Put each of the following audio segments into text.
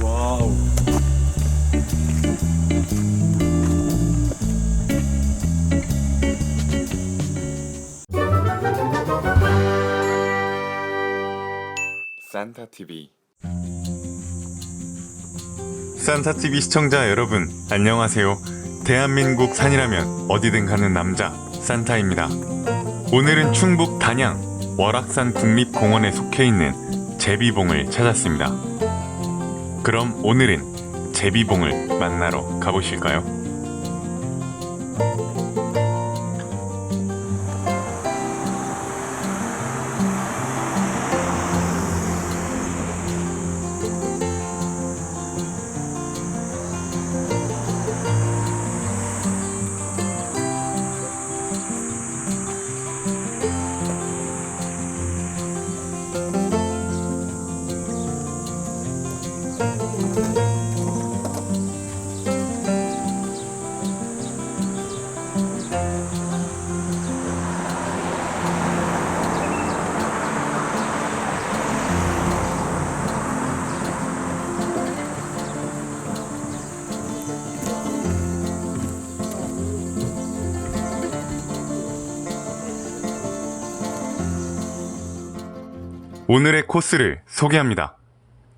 와우. 산타 TV. 산타 TV 시청자 여러분, 안녕하세요. 대한민국 산이라면 어디든 가는 남자 산타입니다. 오늘은 충북 단양 월악산 국립공원에 속해 있는 제비봉을 찾았습니다. 그럼 오늘은 제비봉을 만나러 가보실까요? 오늘의 코스를 소개합니다.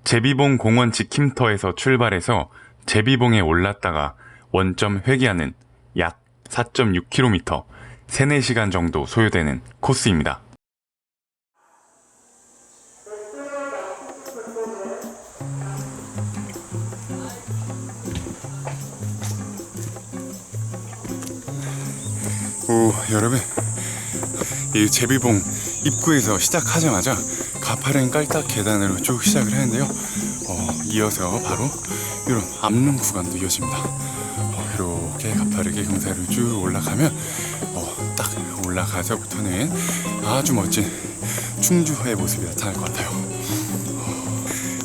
제비봉 공원 지킴터에서 출발해서 제비봉에 올랐다가 원점 회귀하는 약 4.6km, 3, 4시간 정도 소요되는 코스입니다. 오, 여러분. 이 제비봉 입구에서 시작하자마자 가파른 깔딱 계단으로 쭉 시작을 했는데요. 어, 이어서 바로 이런 암릉 구간도 이어집니다. 어, 이렇게 가파르게 경사를 쭉 올라가면 어, 딱 올라가서부터는 아주 멋진 충주호의 모습이 나타날 것 같아요. 어,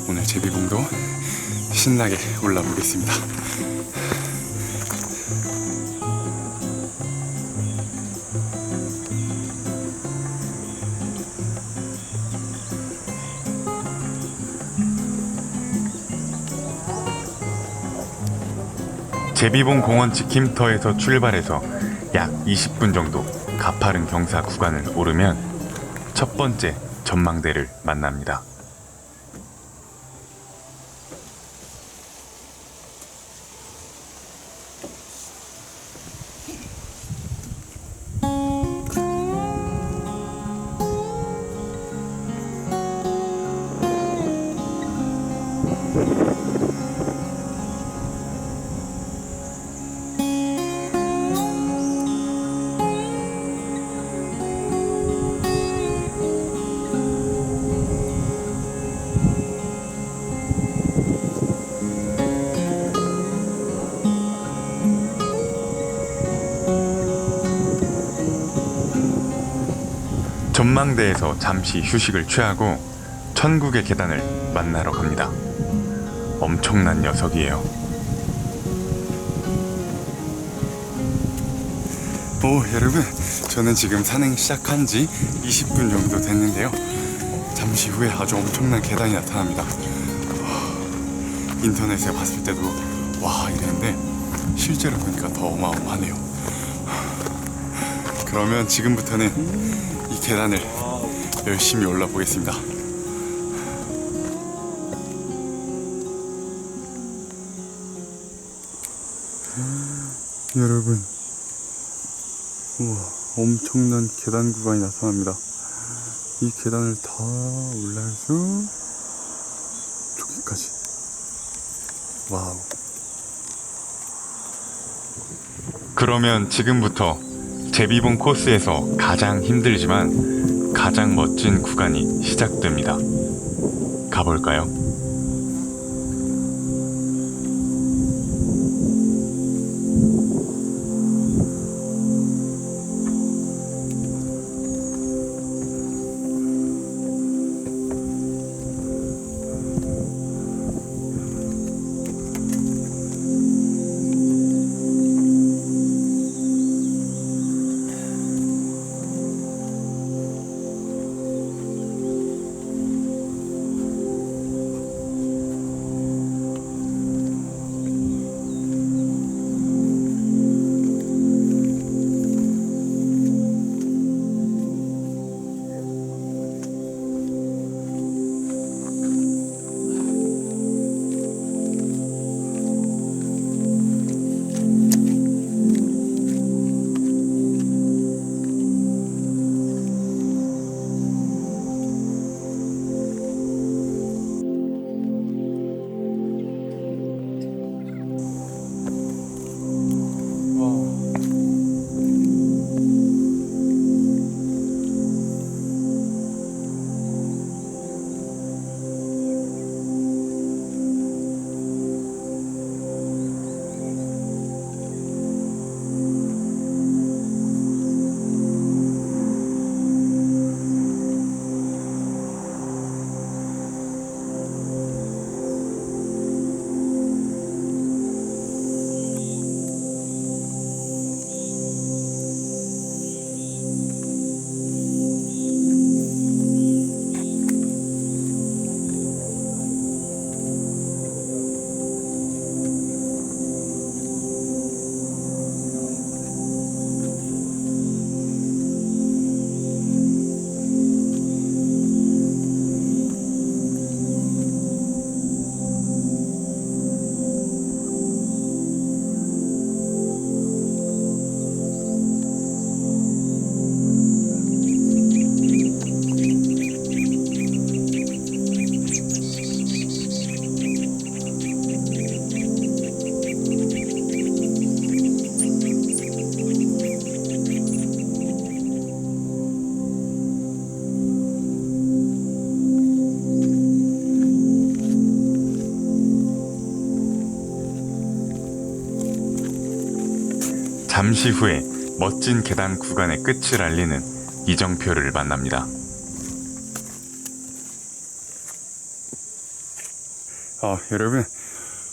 오늘 제비봉도 신나게 올라보겠습니다. 제비봉 공원 지킴터에서 출발해서 약 20분 정도 가파른 경사 구간을 오르면 첫 번째 전망대를 만납니다. 전망대에서 잠시 휴식을 취하고 천국의 계단을 만나러 갑니다. 엄청난 녀석이에요. 오 여러분 저는 지금 산행 시작한 지 20분 정도 됐는데요 잠시 후에 아주 엄청난 계단이 나타납니다 와, 인터넷에 봤을 때도 와 이랬는데 실제로 보니까 더 어마어마하네요 그러면 지금부터는 이 계단을 열심히 올라보겠습니다 여러분 우와, 엄청난 계단 구간이 나타납니다. 이 계단을 다 올라서 저기까지. 와우. 그러면 지금부터 제비봉 코스에서 가장 힘들지만 가장 멋진 구간이 시작됩니다. 가볼까요? 잠시 후에 멋진 계단 구간의 끝을 알리는 이정표를 만납니다. 아, 여러분,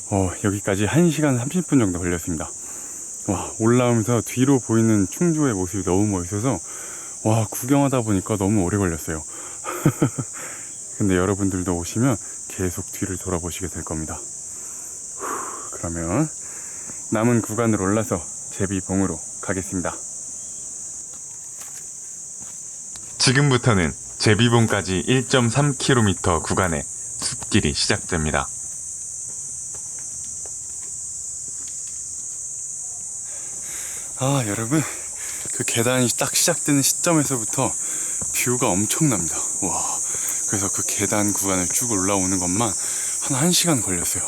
어, 여기까지 1시간 30분 정도 걸렸습니다. 와, 올라오면서 뒤로 보이는 충주의 모습이 너무 멋있어서, 와, 구경하다 보니까 너무 오래 걸렸어요. 근데 여러분들도 오시면 계속 뒤를 돌아보시게 될 겁니다. 후, 그러면 남은 구간을 올라서 제비봉으로 가겠습니다. 지금부터는 제비봉까지 1.3km 구간의 숲길이 시작됩니다. 아, 여러분, 그 계단이 딱 시작되는 시점에서부터 뷰가 엄청납니다. 와, 그래서 그 계단 구간을 쭉 올라오는 것만 한 1시간 걸렸어요.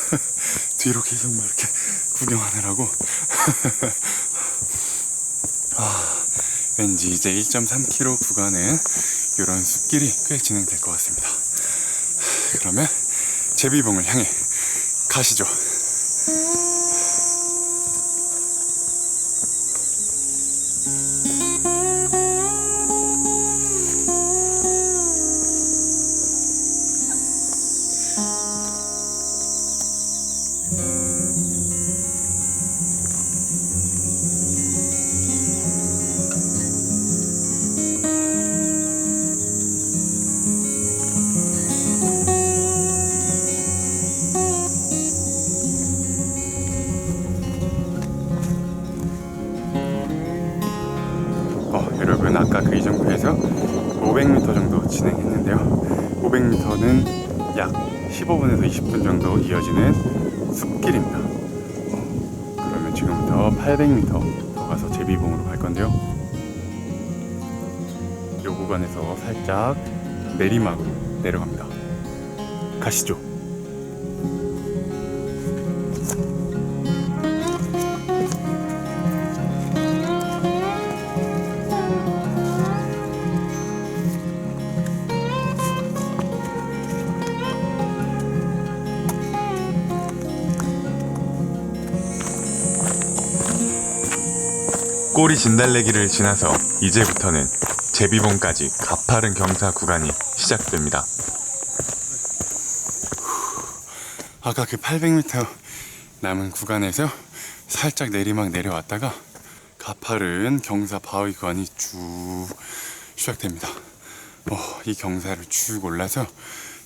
뒤로 계속 막 이렇게 구경하느라고. 아, 왠지 이제 1.3km 구간은 이런 숲길이 꽤 진행될 것 같습니다. 그러면 제비봉을 향해 가시죠. 아까 그 이정표에서 500m 정도 진행했는데요. 500m는 약 15분에서 20분 정도 이어지는 숲길입니다. 어, 그러면 지금부터 800m 더 가서 제비봉으로 갈 건데요. 이 구간에서 살짝 내리막으로 내려갑니다. 가시죠. 꼬리 진달래기를 지나서 이제부터는 제비봉까지 가파른 경사 구간이 시작됩니다. 아까 그 800m 남은 구간에서 살짝 내리막 내려왔다가 가파른 경사 바위 구간이 쭉 시작됩니다. 어, 이 경사를 쭉 올라서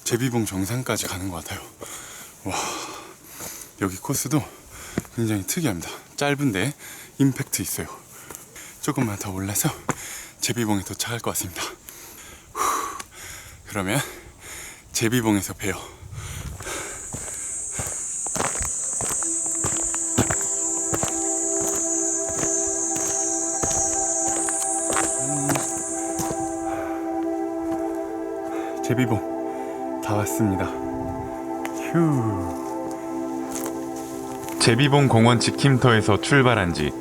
제비봉 정상까지 가는 것 같아요. 와, 여기 코스도 굉장히 특이합니다. 짧은데 임팩트 있어요. 조금만 더 올라서 제비봉에 도착할 것 같습니다. 후, 그러면 제비봉에서 봬요. 제비봉 다 왔습니다. 휴. 제비봉 공원 지킴터에서 출발한 지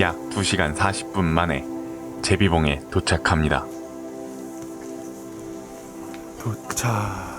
약 2시간 40분 만에 제비봉에 도착합니다. 도착.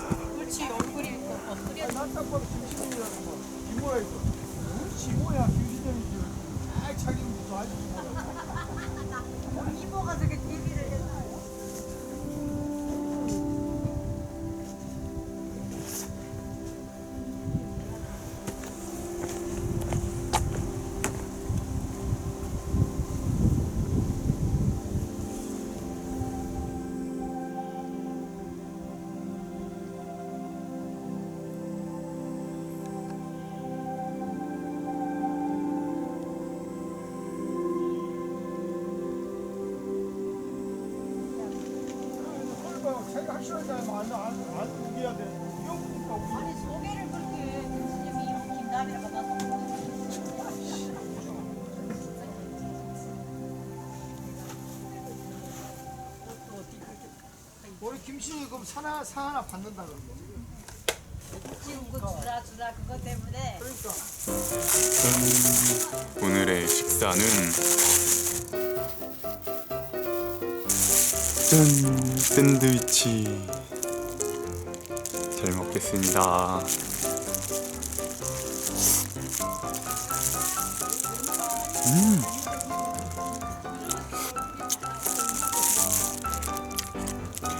김씨 그럼 사나 사 하나 받는다 그러면. 지금 그 주라 주라 그것 때문에 그러니까 오늘의 식사는 짠 샌드위치 잘 먹겠습니다.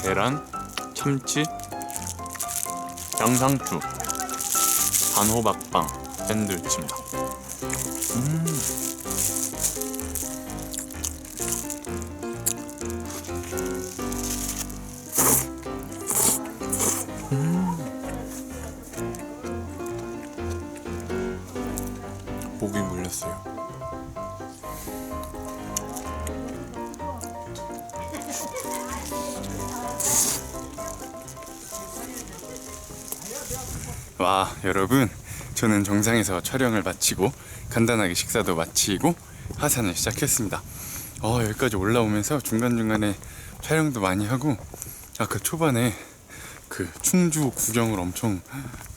계란, 참치, 양상추, 단호박빵 샌드위치입니다. 목 와 여러분. 저는 정상에서 촬영을 마치고 간단하게 식사도 마치고 하산을 시작했습니다. 어 여기까지 올라오면서 중간중간에 촬영도 많이 하고 아까 초반에 그 충주 구경을 엄청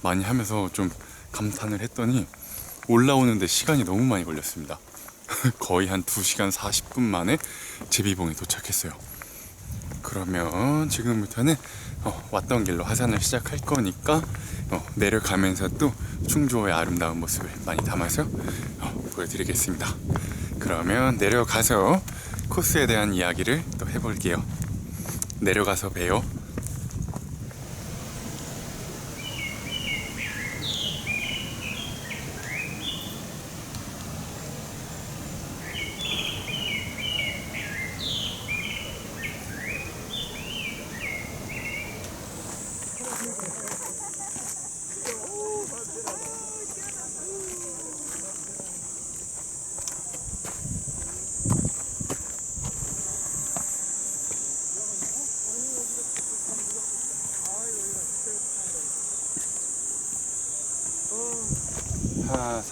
많이 하면서 좀 감탄을 했더니 올라오는데 시간이 너무 많이 걸렸습니다. 거의 한 2시간 40분 만에 제비봉에 도착했어요 그러면 지금부터는 어, 왔던 길로 하산을 시작할 거니까 어, 내려가면서 또 충주호의 아름다운 모습을 많이 담아서 어, 보여드리겠습니다. 그러면 내려가서 코스에 대한 이야기를 또 해볼게요. 내려가서 봬요.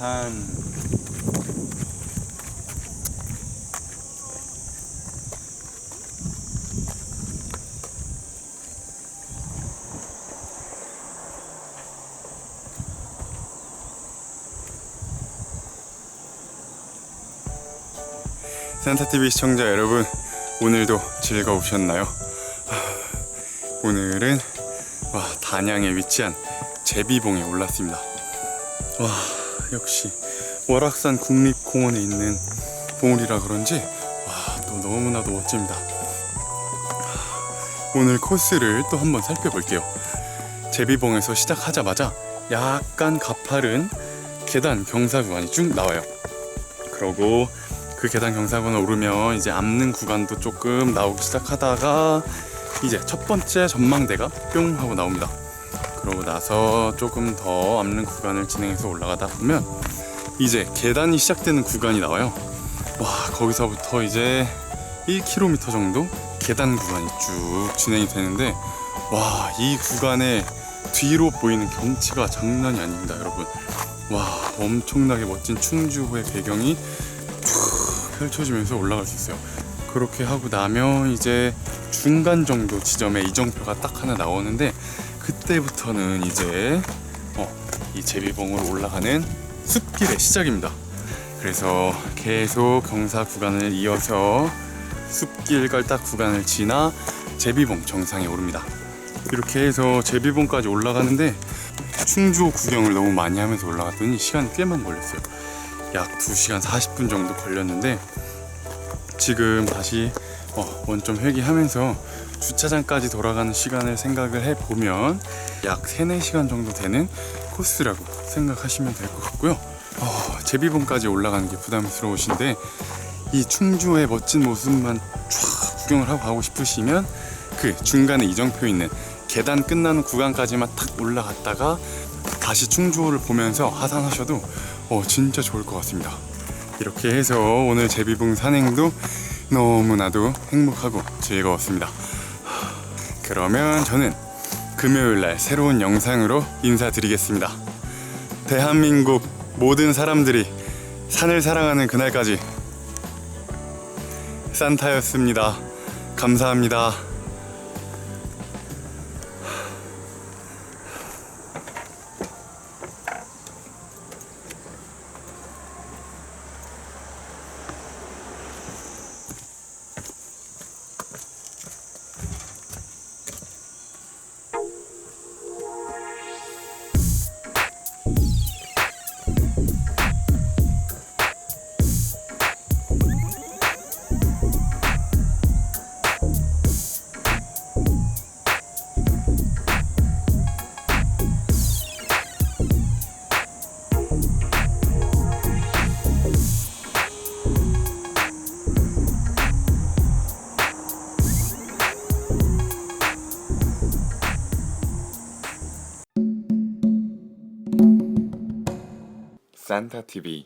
하산 산타TV 시청자 여러분 오늘도 즐거우셨나요? 하, 오늘은 와 단양에 위치한 제비봉에 올랐습니다 와 역시 월악산 국립공원에 있는 봉우리라 그런지 와 또 너무나도 멋집니다. 오늘 코스를 또 한번 살펴볼게요. 제비봉에서 시작하자마자 약간 가파른 계단 경사 구간이 쭉 나와요. 그러고 그 계단 경사구간 오르면 이제 앞는 구간도 조금 나오기 시작하다가 이제 첫 번째 전망대가 뿅 하고 나옵니다. 그러고 나서 조금 더 앞는 구간을 진행해서 올라가다 보면 이제 계단이 시작되는 구간이 나와요. 와 거기서부터 이제 1km 정도 계단 구간이 쭉 진행이 되는데 와 이 구간에 뒤로 보이는 경치가 장난이 아닙니다 여러분 와 엄청나게 멋진 충주호의 배경이 쭉 펼쳐지면서 올라갈 수 있어요 그렇게 하고 나면 이제 중간 정도 지점에 이정표가 딱 하나 나오는데 그때부터는 이제 어, 이 제비봉으로 올라가는 숲길의 시작입니다 그래서 계속 경사 구간을 이어서 숲길 깔딱 구간을 지나 제비봉 정상에 오릅니다. 이렇게 해서 제비봉까지 올라가는데 충주 구경을 너무 많이 하면서 올라갔더니 시간이 꽤만 걸렸어요. 약 2시간 40분 정도 걸렸는데 지금 다시 어, 원점 회귀하면서 주차장까지 돌아가는 시간을 생각을 해보면 약 3, 4시간 정도 되는 코스라고 생각하시면 될 것 같고요. 어, 제비봉까지 올라가는 게 부담스러우신데 이 충주의 멋진 모습만 쫙 구경을 하고 가고 싶으시면 그 중간에 이정표 있는 계단 끝나는 구간까지만 탁 올라갔다가 다시 충주호를 보면서 하산하셔도 어, 진짜 좋을 것 같습니다. 이렇게 해서 오늘 제비봉 산행도 너무나도 행복하고 즐거웠습니다. 그러면 저는 금요일 날 새로운 영상으로 인사드리겠습니다. 대한민국 모든 사람들이 산을 사랑하는 그날까지 산타였습니다. 감사합니다. 산타 TV